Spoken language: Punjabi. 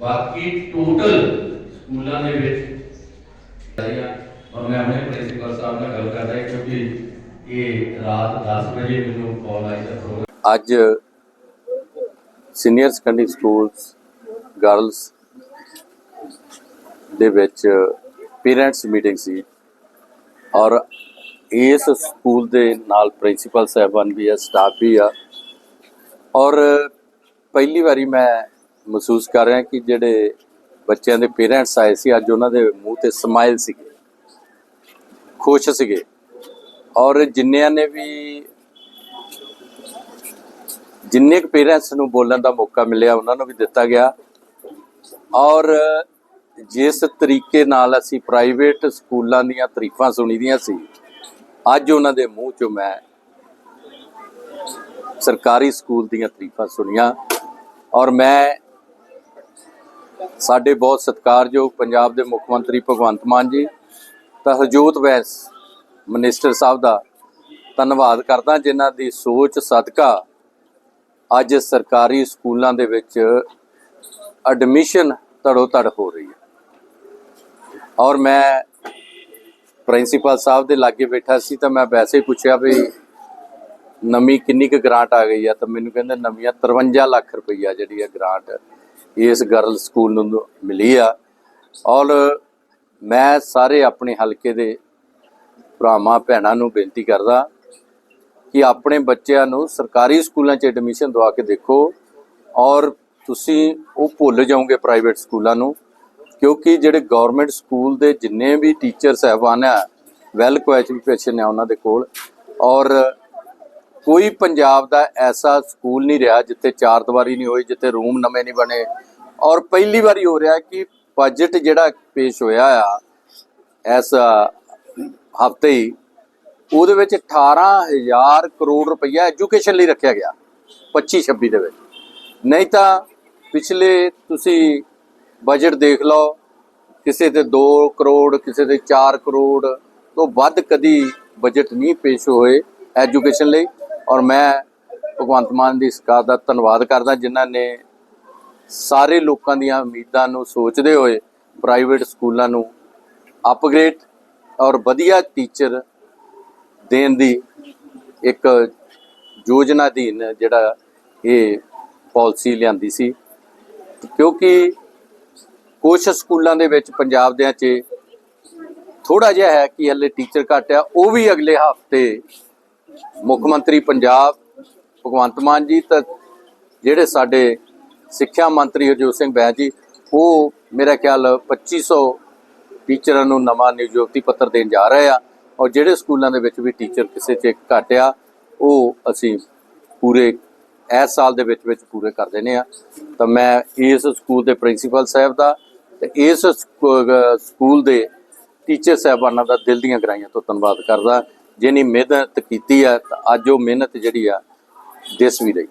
ਬਾਕੀ ਟੋਟਲ ਸਕੂਲਾਂ ਦੇ ਵਿੱਚ ਆਇਆ ਔਰ ਮੈਂ ਆਪਣੇ ਪ੍ਰਿੰਸੀਪਲ ਸਾਹਿਬ ਨਾਲ ਗੱਲ ਕਰਦਾ ਕਿਉਂਕਿ ਇਹ ਰਾਤ 10 ਵਜੇ ਮੈਨੂੰ ਕਾਲ ਆਈ ਤਾਂ ਪ੍ਰੋਗਰਾਮ ਅੱਜ ਸੀਨੀਅਰ ਸੈਕੰਡਰੀ ਸਕੂਲਸ ਗਰਲਸ ਦੇ ਵਿੱਚ ਪੇਰੈਂਟਸ ਮੀਟਿੰਗ ਸੀ, ਔਰ ਇਸ ਸਕੂਲ ਦੇ ਨਾਲ ਪ੍ਰਿੰਸੀਪਲ ਸਾਹਿਬਾਨ ਵੀ ਆ ਸਟਾਫ ਵੀ ਆ, ਔਰ ਪਹਿਲੀ ਵਾਰੀ ਮੈਂ ਮਹਿਸੂਸ ਕਰ ਰਿਹਾ ਕਿ ਜਿਹੜੇ ਬੱਚਿਆਂ ਦੇ ਪੇਰੈਂਟਸ ਆਏ ਸੀ, ਅੱਜ ਉਹਨਾਂ ਦੇ ਮੂੰਹ ਤੇ ਸਮਾਈਲ ਸੀਗੇ। ਖੁਸ਼ ਸੀਗੇ। ਔਰ ਜਿੰਨਿਆਂ ਨੇ ਵੀ ਜਿੰਨੇ ਕੁ ਪੇਰੈਂਟਸ ਨੂੰ ਬੋਲਣ ਦਾ ਮੌਕਾ ਮਿਲਿਆ, ਉਹਨਾਂ ਨੂੰ ਵੀ ਦਿੱਤਾ ਗਿਆ। ਔਰ ਜਿਸ ਤਰੀਕੇ ਨਾਲ ਅਸੀਂ ਪ੍ਰਾਈਵੇਟ ਸਕੂਲਾਂ ਦੀਆਂ ਤਾਰੀਫਾਂ ਸੁਣੀਦੀਆਂ ਸੀ, ਅੱਜ ਉਹਨਾਂ ਦੇ ਮੂੰਹ ਚੋਂ ਮੈਂ ਸਰਕਾਰੀ ਸਕੂਲ ਦੀਆਂ ਤਾਰੀਫਾਂ ਸੁਣੀਆਂ। ਔਰ ਮੈਂ ਸਾਡੇ ਬਹੁਤ ਸਤਿਕਾਰਯੋਗ ਪੰਜਾਬ ਦੇ ਮੁੱਖ ਮੰਤਰੀ ਭਗਵੰਤ ਮਾਨ ਜੀ, ਤਾਂ ਹਰਜੋਤ ਵੈਸ ਮਿਨਿਸਟਰ ਸਾਹਿਬ ਦਾ ਧੰਨਵਾਦ ਕਰਦਾ ਜਿਨ੍ਹਾਂ ਦੀ ਸੋਚ ਸਦਕਾ ਅੱਜ ਸਰਕਾਰੀ ਸਕੂਲਾਂ ਦੇ ਵਿੱਚ ਐਡਮਿਸ਼ਨ ਧੜੋ ਧੜ ਹੋ ਰਹੀ ਹੈ। ਔਰ ਮੈਂ ਪ੍ਰਿੰਸੀਪਲ ਸਾਹਿਬ ਦੇ ਲਾਗੇ ਬੈਠਾ ਸੀ ਤਾਂ ਮੈਂ ਵੈਸੇ ਪੁੱਛਿਆ ਵੀ ਨਵੀਂ ਕਿੰਨੀ ਕੁ ਗ੍ਰਾਂਟ ਆ ਗਈ ਆ, ਤਾਂ ਮੈਨੂੰ ਕਹਿੰਦੇ ਨਵੀਆਂ 53 ਲੱਖ ਰੁਪਈਆ ਜਿਹੜੀ ਆ ਗ੍ਰਾਂਟ ਇਸ ਗਰਲ ਸਕੂਲ ਨੂੰ ਮਿਲੀ ਆ। ਔਰ ਮੈਂ ਸਾਰੇ ਆਪਣੇ ਹਲਕੇ ਦੇ ਭਰਾਵਾਂ, ਭੈਣਾਂ ਨੂੰ ਬੇਨਤੀ ਕਰਦਾ ਕਿ ਆਪਣੇ ਬੱਚਿਆਂ ਨੂੰ ਸਰਕਾਰੀ ਸਕੂਲਾਂ 'ਚ ਐਡਮਿਸ਼ਨ ਦਵਾ ਕੇ ਦੇਖੋ। ਔਰ ਤੁਸੀਂ ਉਹ ਭੁੱਲ ਜਾਓਗੇ ਪ੍ਰਾਈਵੇਟ ਸਕੂਲਾਂ ਨੂੰ, ਕਿਉਂਕਿ ਜਿਹੜੇ ਗਵਰਨਮੈਂਟ ਸਕੂਲ ਦੇ ਜਿੰਨੇ ਵੀ ਟੀਚਰ ਸਹਿਬਾਨ ਆ ਵੈਲ ਕੁਆਲੀਫਿਕੇਸ਼ਨ ਆ ਉਹਨਾਂ ਦੇ ਕੋਲ। ਔਰ ਕੋਈ ਪੰਜਾਬ ਦਾ ਐਸਾ ਸਕੂਲ ਨਹੀਂ ਰਿਹਾ ਜਿੱਥੇ ਚਾਰ ਦੀਵਾਰੀ ਨਹੀਂ ਹੋਈ, ਜਿੱਥੇ ਰੂਮ ਨਵੇਂ ਨਹੀਂ ਬਣੇ। ਔਰ ਪਹਿਲੀ ਵਾਰੀ ਹੋ ਰਿਹਾ ਕਿ ਬਜਟ ਜਿਹੜਾ ਪੇਸ਼ ਹੋਇਆ ਆ ਇਸ ਹਫ਼ਤੇ ਹੀ, ਉਹਦੇ ਵਿੱਚ 18000 ਕਰੋੜ ਰੁਪਈਆ ਐਜੂਕੇਸ਼ਨ ਲਈ ਰੱਖਿਆ ਗਿਆ 25 26 ਦੇ ਵਿੱਚ। ਨਹੀਂ ਤਾਂ ਪਿਛਲੇ ਤੁਸੀਂ ਬਜਟ ਦੇਖ ਲਓ, ਕਿਸੇ ਤੇ 2 ਕਰੋੜ, ਕਿਸੇ ਤੇ 4 ਕਰੋੜ ਤੋਂ ਵੱਧ ਕਦੀ ਬਜਟ ਨਹੀਂ ਪੇਸ਼ ਹੋਏ ਐਜੂਕੇਸ਼ਨ ਲਈ। ਔਰ ਮੈਂ ਭਗਵੰਤ ਮਾਨ ਦੀ ਸਰਕਾਰ ਦਾ ਧੰਨਵਾਦ ਕਰਦਾ ਜਿਨ੍ਹਾਂ ਨੇ ਸਾਰੇ ਲੋਕਾਂ ਦੀਆਂ ਉਮੀਦਾਂ ਨੂੰ ਸੋਚਦੇ ਹੋਏ ਪ੍ਰਾਈਵੇਟ ਸਕੂਲਾਂ ਨੂੰ ਅਪਗ੍ਰੇਡ ਔਰ ਵਧੀਆ ਟੀਚਰ ਦੇਣ ਦੀ ਇੱਕ ਯੋਜਨਾ ਅਧੀਨ ਜਿਹੜਾ ਇਹ ਪਾਲਿਸੀ ਲਿਆਂਦੀ ਸੀ। ਕਿਉਂਕਿ ਕੁਝ ਸਕੂਲਾਂ ਦੇ ਵਿੱਚ ਪੰਜਾਬ ਦੇ 'ਚ ਥੋੜਾ ਜਿਹਾ ਹੈ ਕਿ ਹਲੇ ਟੀਚਰ ਘੱਟ ਆ, ਉਹ ਵੀ ਅਗਲੇ ਹਫ਼ਤੇ ਮੁੱਖ ਮੰਤਰੀ ਪੰਜਾਬ ਭਗਵੰਤ ਮਾਨ ਜੀ ਤਾਂ ਜਿਹੜੇ ਸਾਡੇ ਸਿੱਖਿਆ ਮੰਤਰੀ ਹਰਜੋਤ ਸਿੰਘ ਬੈਂਸ ਜੀ, ਉਹ ਮੇਰਾ ਖਿਆਲ 2500 ਟੀਚਰਾਂ ਨੂੰ ਨਵਾਂ ਨਿਯੁਕਤੀ ਪੱਤਰ ਦੇਣ ਜਾ ਰਹੇ ਆ ਔਰ ਜਿਹੜੇ ਸਕੂਲਾਂ ਦੇ ਵਿੱਚ ਵੀ ਟੀਚਰ ਕਿਸੇ 'ਚ ਘੱਟ ਆ ਉਹ ਅਸੀਂ ਪੂਰੇ ਇਸ ਸਾਲ ਦੇ ਵਿੱਚ ਵਿੱਚ ਪੂਰੇ ਕਰ ਦੇਣੇ ਆ। ਤਾਂ ਮੈਂ ਇਸ ਸਕੂਲ ਦੇ ਪ੍ਰਿੰਸੀਪਲ ਸਾਹਿਬ ਦਾ ਤੇ ਇਸ ਸਕੂ- ਸਕੂਲ ਦੇ ਟੀਚਰ ਸਾਹਿਬਾਨਾਂ ਦਾ ਦਿਲ ਦੀਆਂ ਗਰਾਈਆਂ ਤੋਂ ਧੰਨਵਾਦ ਕਰਦਾ। ਜਿਨੀ ਮਿਹਨਤ ਕੀਤੀ ਆ ਤਾਂ ਅੱਜ ਉਹ ਮਿਹਨਤ ਜਿਹੜੀ ਆ ਦਿਸ ਵੀ ਰਹੀ।